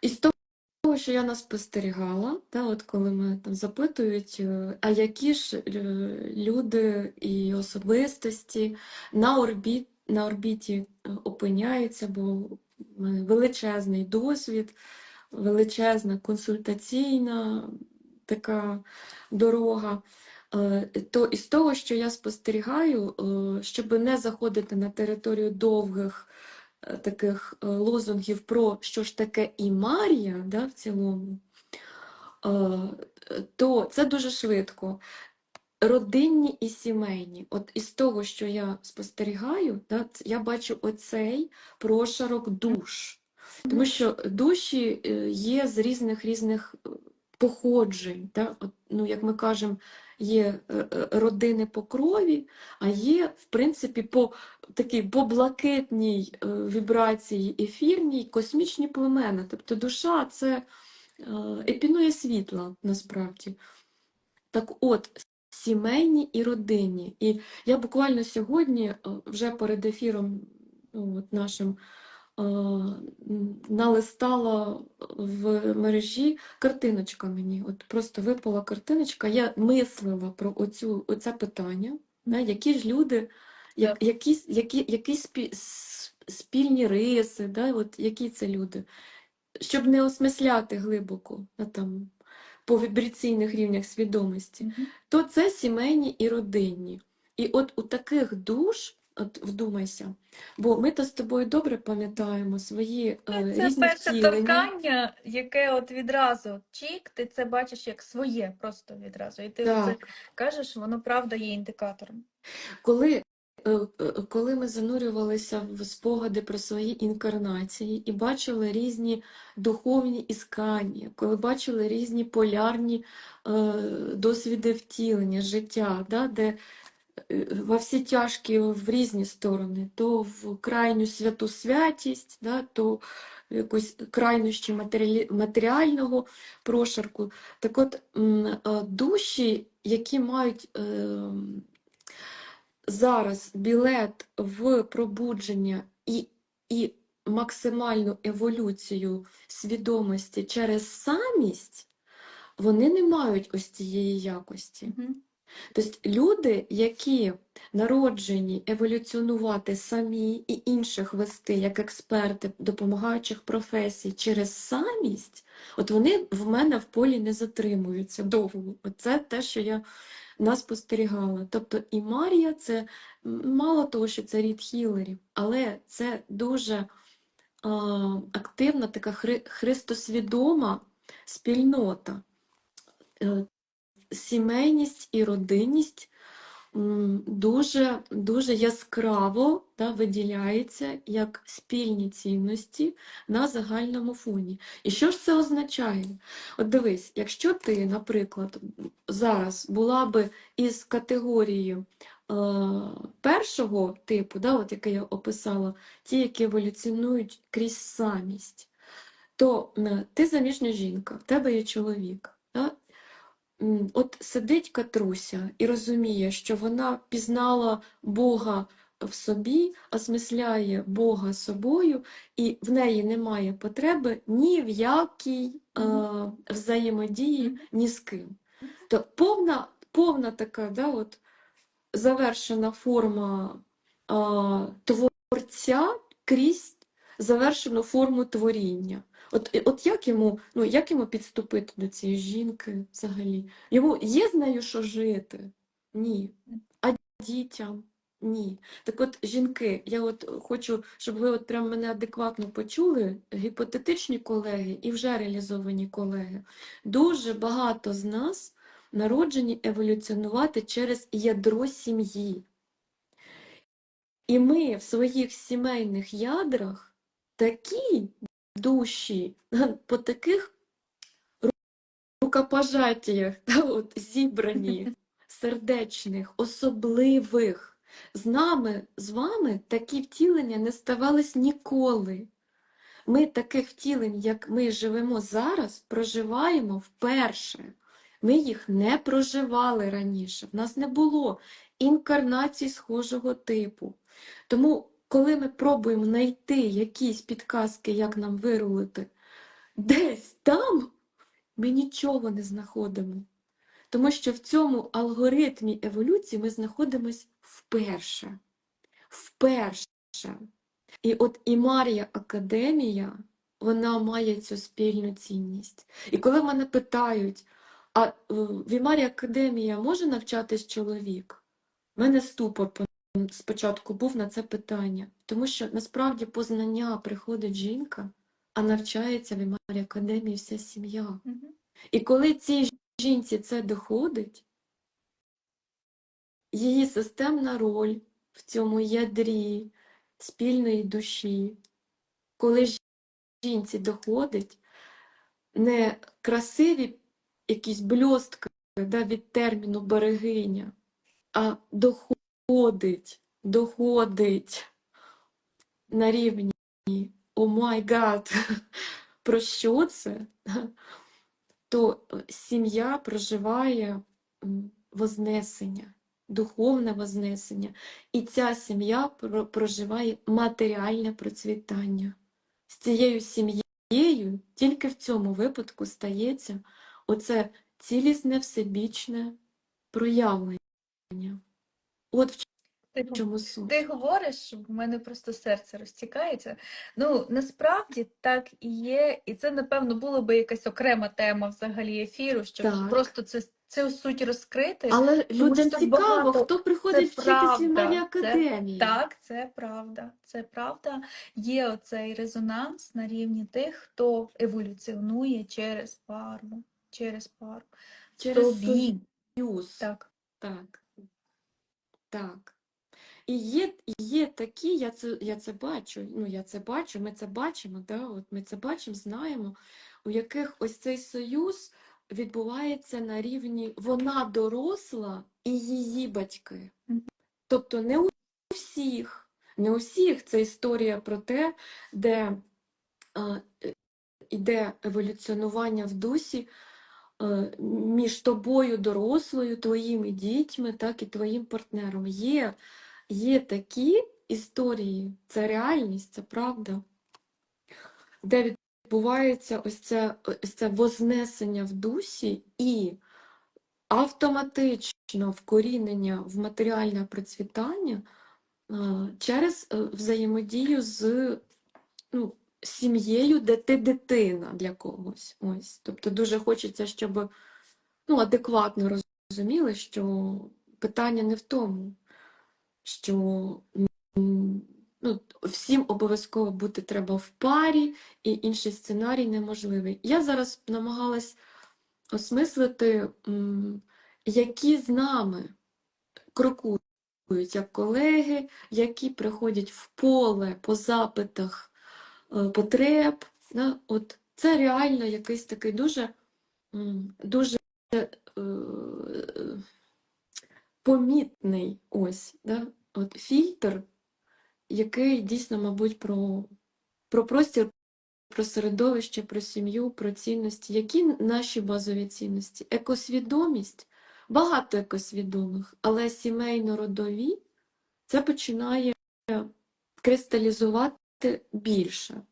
І з того, що я нас спостерігала, та, от коли мене там запитують, е, а які ж е, люди і особистості на орбіт, на орбіті е, опиняються, бо величезний досвід, величезна консультаційна така дорога. То із того, що я спостерігаю, щоб не заходити на територію довгих таких е, лозунгів про що ж таке і Марія, да, в цілому, е, то це дуже швидко. Родинні і сімейні. От із того, що я спостерігаю, да, я бачу оцей прошарок душ. Тому що душі е, є з різних різних е, походжень. Да? От, ну, як ми кажемо, є е, е, родини по крові, а є, в принципі, по такій по блакитній е, вібрації ефірній космічні племена. Тобто душа це епінує світла насправді. Так от, сімейні і родинні. І я буквально сьогодні, вже перед ефіром ну, от нашим, налистала в мережі картиночка мені. От просто випала картиночка. Я мислила про оцю, оце питання, да, які ж люди, як, якісь, які, які спі, спільні риси, да, от, які це люди. Щоб не осмисляти глибоко да, там, по вібраційних рівнях свідомості Мгм. то це сімейні і родинні. І от у таких душ, от вдумайся, бо ми то з тобою добре пам'ятаємо свої е, Це різні перше втілення. торкання, яке от відразу чік, ти це бачиш як своє просто відразу. І ти це Так, кажеш, воно правда є індикатором. коли, е, е, коли ми занурювалися в спогади про свої інкарнації і бачили різні духовні іскання, коли бачили різні полярні досвіди втілення, життя, да, де во всі тяжкі в різні сторони, то в крайню святу святість, да, то в якось крайнощі матеріалі- матеріального прошарку. Так от е, душі, які мають е, зараз білет в пробудження і, і максимальну еволюцію свідомості через самість, вони не мають ось цієї якості. Тобто люди, які народжені еволюціонувати самі і інших вести як експерти допомагаючих професій через самість, от вони в мене в полі не затримуються довго. Оце те, що я нас спостерігала. Тобто і Марія це мало того, що це рід хілерів, але це дуже а, активна така хри- христосвідома спільнота. Сімейність і родинність дуже, дуже яскраво да, виділяється як спільні цінності на загальному фоні. І що ж це означає? От дивись, якщо ти, наприклад, зараз була би із категорією е, першого типу, да, от яке я описала, ті, які еволюціонують крізь самість, то ти заміжня жінка, в тебе є чоловік. От сидить Катруся і розуміє, що вона пізнала Бога в собі, осмисляє Бога собою, і в неї немає потреби ні в якій е, взаємодії ні з ким. То повна, повна така, да, от, завершена форма а, творця крізь завершену форму творіння. От, от як йому, ну, як йому підступити до цієї жінки взагалі? Йому є з нею що жити? Ні. А дітям? Ні. Так от, жінки, я от хочу, щоб ви от прям мене адекватно почули, гіпотетичні колеги і вже реалізовані колеги. Дуже багато з нас народжені еволюціонувати через ядро сім'ї. І ми в своїх сімейних ядрах такі душі, по таких ру- рукопожаттях, та, от, зібрані, сердечних, особливих. З нами, з вами такі втілення не ставались ніколи. Ми таких втілень, як ми живемо зараз, проживаємо вперше. Ми їх не проживали раніше. В нас не було інкарнацій схожого типу. Тому, коли ми пробуємо знайти якісь підказки, як нам вирулити десь там ми нічого не знаходимо. Тому що в цьому алгоритмі еволюції ми знаходимось вперше. Вперше. І от і Марія Академія, вона має цю спільну цінність. І коли мене питають, а е, в Імарі Академія може навчатись чоловік? У мене ступор по- спочатку був на це питання, тому що насправді по знання приходить жінка, а навчається в Імарі Академії вся сім'я. Мгм. І коли цій жінці це доходить, її системна роль в цьому ядрі спільної душі, коли жінці доходить не красиві якісь бльостки да, від терміну берегиня, а доходить, доходить на рівні о май гад, про що це? то сім'я проживає вознесення, духовне вознесення, і ця сім'я проживає матеріальне процвітання. З цією сім'єю тільки в цьому випадку стається оце цілісне всебічне проявлення. От в Ти чому суть. Ти говориш, в мене просто серце розтікається. Ну, насправді так і є, і це, напевно, було би якась окрема тема взагалі ефіру, щоб Так. просто це, цю суть розкрити. Але людям цікаво, багато- хто приходить вчитись в це Академії. Так, це правда. Це правда. Є оцей резонанс на рівні тих, хто еволюціонує через пару, через пару. Через союз. Так. Так. Так. І є, є такі, я це, я це бачу, ну я це бачу, ми це бачимо, да? От ми це бачимо, знаємо, у яких ось цей союз відбувається на рівні вона доросла і її батьки. Тобто не у всіх, не у всіх це історія про те, де е, іде еволюціонування в дусі між тобою, дорослою, твоїми дітьми, так і твоїм партнером. Є, є такі історії, це реальність, це правда, де відбувається ось це, ось це вознесення в дусі і автоматично вкорінення в матеріальне процвітання е, через е, взаємодію з ну, сім'єю, де ти дитина для когось. Ось. Тобто дуже хочеться, щоб ну, адекватно розуміли, що питання не в тому, що ну, всім обов'язково бути треба в парі, і інший сценарій неможливий. Я зараз намагалась осмислити, які з нами крокують як колеги, які приходять в поле по запитах потреб. Да? От це реально якийсь такий дуже, дуже е, е, помітний ось, да? От фільтр, який дійсно, мабуть, про, про простір, про середовище, про сім'ю, про цінності. Які наші базові цінності? Екосвідомість, багато екосвідомих, але сімейно-родові це починає кристалізувати більше.